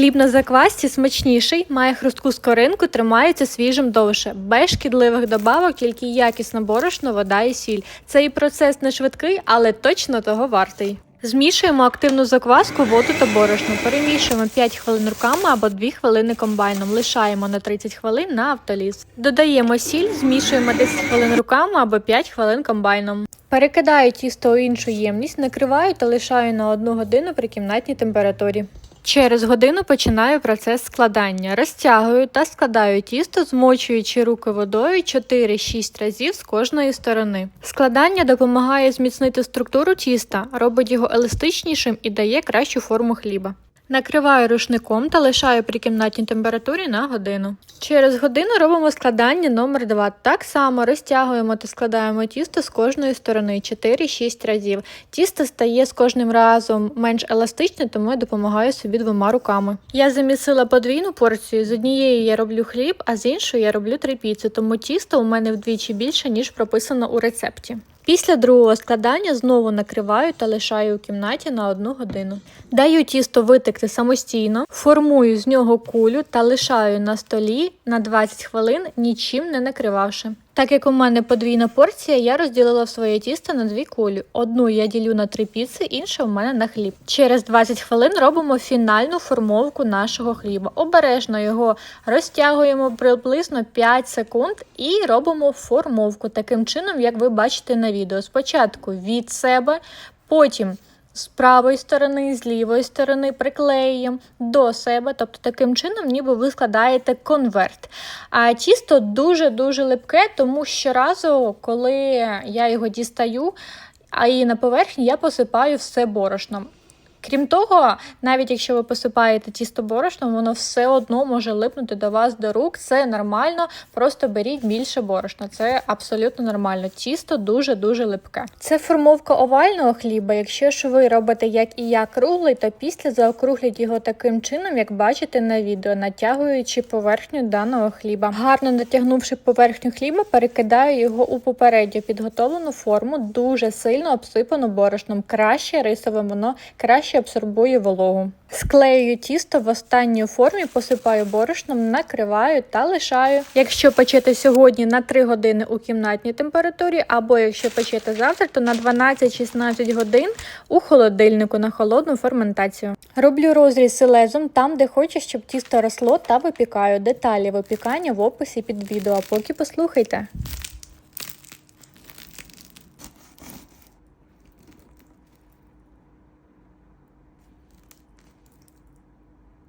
Хліб на заквасці смачніший, має хрустку скоринку, тримається свіжим довше, без шкідливих добавок, тільки якісне борошно, вода і сіль. Цей процес не швидкий, але точно того вартий. Змішуємо активну закваску, воду та борошно. Перемішуємо 5 хвилин руками або 2 хвилини комбайном. Лишаємо на 30 хвилин на автоліз. Додаємо сіль, змішуємо 10 хвилин руками або 5 хвилин комбайном. Перекидаю тісто у іншу ємність, накриваю та лишаю на 1 годину при кімнатній температурі. Через годину починаю процес складання. Розтягую та складаю тісто, змочуючи руки водою 4-6 разів з кожної сторони. Складання допомагає зміцнити структуру тіста, робить його еластичнішим і дає кращу форму хліба. Накриваю рушником та лишаю при кімнатній температурі на годину. Через годину робимо складання номер 2 Так само розтягуємо та складаємо тісто з кожної сторони 4-6 разів. Тісто стає з кожним разом менш еластичне, тому я допомагаю собі двома руками. Я замісила подвійну порцію. З однієї я роблю хліб, а з іншої я роблю три піци, тому тісто у мене вдвічі більше, ніж прописано у рецепті. Після другого складання знову накриваю та лишаю у кімнаті на одну годину. Даю тісто витекти самостійно, формую з нього кулю та лишаю на столі на 20 хвилин, нічим не накривавши. Так як у мене подвійна порція, я розділила своє тісто на дві кулі. Одну я ділю на три піци, інша у мене на хліб. Через 20 хвилин робимо фінальну формовку нашого хліба. Обережно його розтягуємо приблизно 5 секунд і робимо формовку таким чином, як ви бачите на відео. Спочатку від себе, потім. З правої сторони, з лівої сторони приклеюємо до себе, тобто таким чином, ніби ви складаєте конверт. А тісто дуже-дуже липке, тому щоразу, коли я його дістаю, а і на поверхні я посипаю все борошном. Крім того, навіть якщо ви посипаєте тісто борошном, воно все одно може липнути до вас до рук. Це нормально, просто беріть більше борошна. Це абсолютно нормально. Тісто дуже-дуже липке. Це формовка овального хліба. Якщо ж ви робите як і я круглий, то після заокругліть його таким чином, як бачите на відео, натягуючи поверхню даного хліба. Гарно натягнувши поверхню хліба, перекидаю його у попередньо підготовлену форму, дуже сильно обсипану борошном. Краще рисове воно краще абсорбує вологу. Склеюю тісто в останній формі, посипаю борошном, накриваю та лишаю. Якщо печете сьогодні на 3 години у кімнатній температурі, або якщо печете завтра, то на 12-16 годин у холодильнику на холодну ферментацію. Роблю розріз селезом там, де хочу, щоб тісто росло та випікаю. Деталі випікання в описі під відео. Поки послухайте.